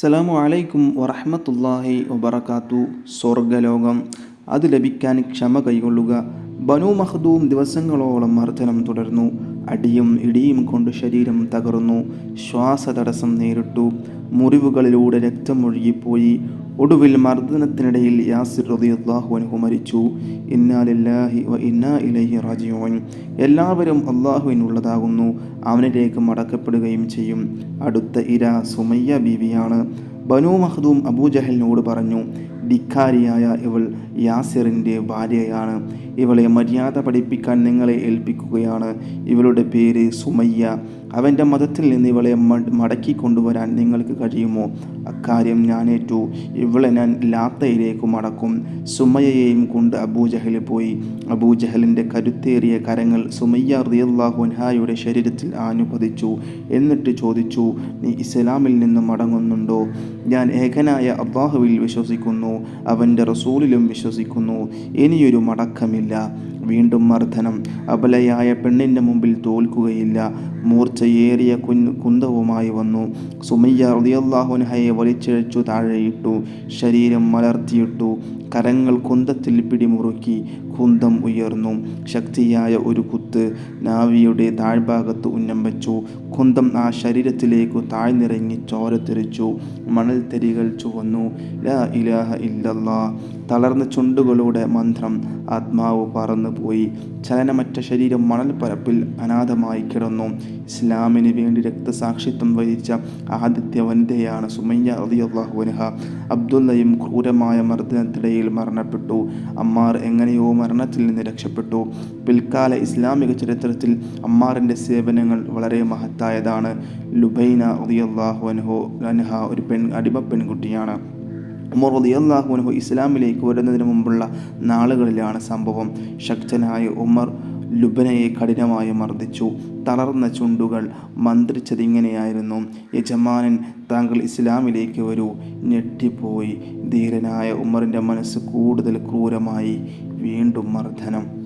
അസ്സലാമു അലൈക്കും വറഹമത്തല്ലാഹി വബറകാത്തു. സ്വർഗലോകം അത് ലഭിക്കാൻ ക്ഷമ കൈകൊള്ളുക. ബനു മഹദൂം ദിവസങ്ങളോളം മർദ്ദനം തുടർന്നു. അടിയും ഇടിയും കൊണ്ട് ശരീരം തകർന്നു. ശ്വാസതടസ്സം നേരിട്ടു. മുറിവുകളിലൂടെ രക്തമൊഴുകിപ്പോയി. ഒടുവിൽ മർദ്ദനത്തിനിടയിൽ യാസിർ റളിയല്ലാഹു അൻഹു മരിച്ചു. ഇന്നാലില്ലാഹി വ ഇന്നാ ഇലൈഹി റാജിഊൻ. എല്ലാവരും അള്ളാഹുവിനുള്ളതാകുന്നു. അവനിലേക്ക് മടക്കപ്പെടുകയും ചെയ്യും. അടുത്ത ഇര സുമയ്യ ബീവിയാണ്. ബനു മഹദൂം അബൂജഹലിനോട് പറഞ്ഞു ധിക്കാരിയായ ഇവൾ യാസിറിന്റെ ഭാര്യയാണ്. ഇവളെ മര്യാദ പഠിപ്പിക്കാൻ നിങ്ങളെ ഏൽപ്പിക്കുകയാണ്. ഇവളുടെ പേര് സുമയ്യ. അവന്റെ മതത്തിൽ നിന്ന് ഇവളെ മടക്കി കൊണ്ടുവരാൻ നിങ്ങൾക്ക് കഴിയുമോ? അക്കാര്യം ഞാനേറ്റു ഇവളെ ഞാൻ ലാത്തയിലേക്ക് മടക്കും. സുമയ്യയെയും കൊണ്ട് അബൂജഹൽ പോയി. അബൂജഹലിന്റെ കരുത്തേറിയ കരങ്ങൾ സുമയ്യ റിയല്ലാഹുൻഹായുടെ ശരീരത്തിൽ ആനുപതിച്ചു. എന്നിട്ട് ചോദിച്ചു നീ ഇസ്ലാമിൽ നിന്ന് മടങ്ങുന്നുണ്ടോ? ഞാൻ ഏകനായ അള്ളാഹുവിൽ വിശ്വസിക്കുന്നു. അവന്റെ റസൂലിലും വിശ്വസിക്കുന്നു. ഇനിയൊരു മടക്കമില്ല. വീണ്ടും മർദ്ദനം. അബലയായ പെണ്ണിന്റെ മുമ്പിൽ തോൽക്കുകയില്ല. മൂർച്ചയേറിയ കുൻ കുന്തവുമായി വന്നു. സുമയ്യ റളിയല്ലാഹുൻഹയെ വലിച്ചിഴച്ചു താഴെയിട്ടു. ശരീരം മലർത്തിയിട്ടു. കരങ്ങൾ കുന്തത്തിൽ പിടിമുറുക്കി. കുന്തം ഉയർന്നു. ശക്തിയായ ഒരു കുത്ത് നാവിയുടെ താഴ്ഭാഗത്ത് ഉന്നം വച്ചു. കുന്തം ആ ശരീരത്തിലേക്ക് താഴ്ന്നിറങ്ങി ചോര തെറിച്ചു. തെരികൾ ചുവന്നു. ലാ ഇലാഹ ഇല്ലല്ലാ. തളർന്ന ചുണ്ടുകളുടെ മന്ത്രം ആത്മാവ് പറന്നുപോയി. ചലനമറ്റ ശരീരം മണൽപ്പരപ്പിൽ അനാഥമായി കിടന്നു. ഇസ്ലാമിന് വേണ്ടി രക്തസാക്ഷിത്വം വഹിച്ച ആദിത്യ വനിതയാണ് സുമയ്യ അലിയല്ലാഹുനഹ അബ്ദുല്ലയും ക്രൂരമായ മർദ്ദനത്തിടയിൽ മരണപ്പെട്ടു. അമ്മാർ എങ്ങനെയോ മരണത്തിൽ നിന്ന് രക്ഷപ്പെട്ടു. പിൽക്കാല ഇസ്ലാമിക ചരിത്രത്തിൽ അമ്മാറിന്റെ സേവനങ്ങൾ വളരെ മഹത്തായതാണ്. ലുബൈന അലിയല്ലാഹു അൻഹു അൻഹ ഒരു പെൺ അടിമ പെൺകുട്ടിയാണ്. ഉമർ റളിയല്ലാഹുഅൻഹു ഇസ്ലാമിലേക്ക് വരുന്നതിന് മുമ്പുള്ള നാളുകളിലാണ് സംഭവം. ശക്തനായ ഉമർ ലുബനയെ കഠിനമായി മർദ്ദിച്ചു. തളർന്ന ചുണ്ടുകൾ മന്ത്രിച്ചതിങ്ങനെയായിരുന്നു. യജമാനൻ താങ്കൾ ഇസ്ലാമിലേക്ക് വരൂ. ഞെട്ടിപ്പോയി. ധീരനായ ഉമറിന്റെ മനസ്സ് കൂടുതൽ ക്രൂരമായി. വീണ്ടും മർദ്ദനം.